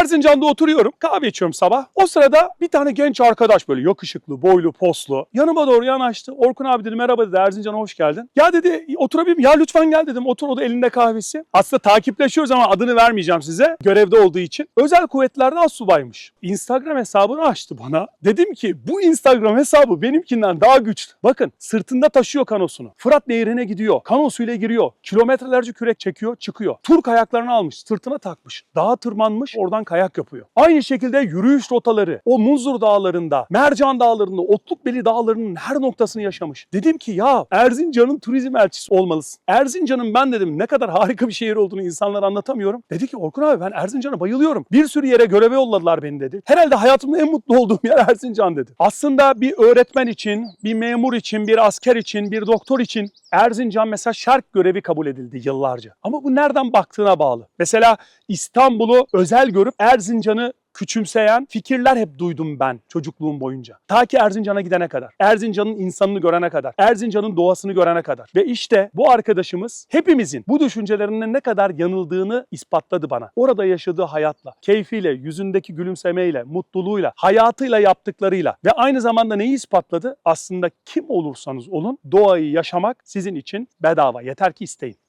Erzincan'da oturuyorum. Kahve içiyorum sabah. O sırada bir tane genç arkadaş böyle yakışıklı, boylu, poslu. Yanıma doğru yanaştı. Orkun abi dedi merhaba dedi Erzincan'a hoş geldin. Ya dedi oturabilir miyim? Ya lütfen gel dedim. Otur o da elinde kahvesi. Aslında takipleşiyoruz ama adını vermeyeceğim size. Görevde olduğu için. Özel kuvvetlerde astsubaymış. Instagram hesabını açtı bana. Dedim ki bu Instagram hesabı benimkinden daha güçlü. Bakın sırtında taşıyor kanosunu. Fırat Nehri'ne gidiyor. Kanosuyla giriyor. Kilometrelerce kürek çekiyor, çıkıyor. Turk ayaklarını almış, sırtına takmış. Dağa tırmanmış, oradan kayak yapıyor. Aynı şekilde yürüyüş rotaları, o Munzur dağlarında, Mercan dağlarında, Otlukbeli dağlarının her noktasını yaşamış. Dedim ki ya Erzincan'ın turizm elçisi olmalısın. Erzincan'ın ben dedim ne kadar harika bir şehir olduğunu insanlara anlatamıyorum. Dedi ki Orkun abi ben Erzincan'a bayılıyorum. Bir sürü yere göreve yolladılar beni dedi. Herhalde hayatımda en mutlu olduğum yer Erzincan dedi. Aslında bir öğretmen için, bir memur için, bir asker için, bir doktor için Erzincan mesela şark görevi kabul edildi yıllarca. Ama bu nereden baktığına bağlı. Mesela İstanbul'u özel görüp Erzincan'ı küçümseyen fikirler hep duydum ben çocukluğum boyunca. Ta ki Erzincan'a gidene kadar. Erzincan'ın insanını görene kadar. Erzincan'ın doğasını görene kadar. Ve işte bu arkadaşımız hepimizin bu düşüncelerinin ne kadar yanıldığını ispatladı bana. Orada yaşadığı hayatla, keyfiyle, yüzündeki gülümsemeyle, mutluluğuyla, hayatıyla yaptıklarıyla ve aynı zamanda neyi ispatladı? Aslında kim olursanız olun doğayı yaşamak sizin için bedava. Yeter ki isteyin.